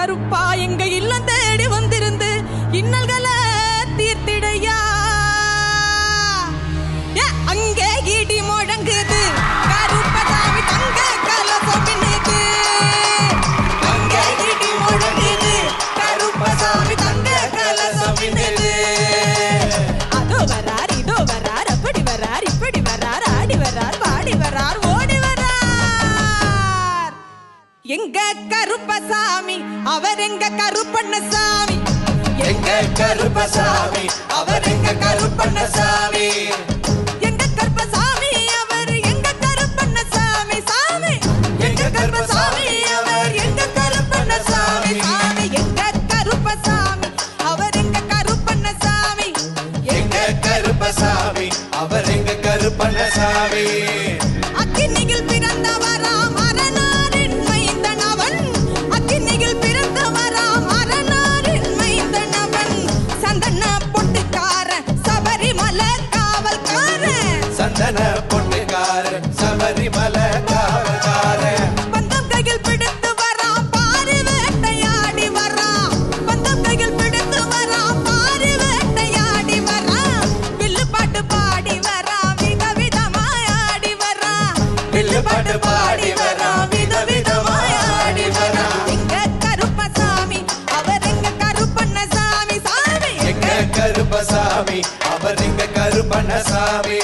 கருப்பா எங்க இல்லம் தேடி வந்திருந்து இன்னல்களை கருப்பசாமி அவர் எங்க கருப்பண்ணசாமி? எங்க கருப்பசாமி அவர் எங்க கருப்பண்ணசாமி? எங்க கருப்பசாமி அவர் எங்க கருப்பண்ணசாமி சாமி? எங்க கருப்பசாமி அவர் எங்க கருப்பண்ணசாமி? சாமி எங்க கருப்பசாமி அவர் எங்க கருப்பண்ணசாமி? எங்க கருப்பசாமி அவர் எங்க கருப்பண்ணசாமி? பொட்டுக்காரன் சபரிமலை காவல்காரன் பந்தம் கையில் பிடித்து வரான் பாரி வேட்டையாடி வரான். பந்தம் கையில் பிடித்து வரான் பாரி வேட்டையாடி வரான். வில்லு பாட்டு பாடி வரான் விதவிதமாய் ஆடி வரான். வில்லு பாட்டு பாடி வரான் விதவிதமாய் ஆடி வரான். எங்க கருப்பசாமி அவர் எங்க கருப்பண்ணசாமி சாமி. எங்க கருப்பசாமி அவர் எங்க கருப்பண்ணசாமி?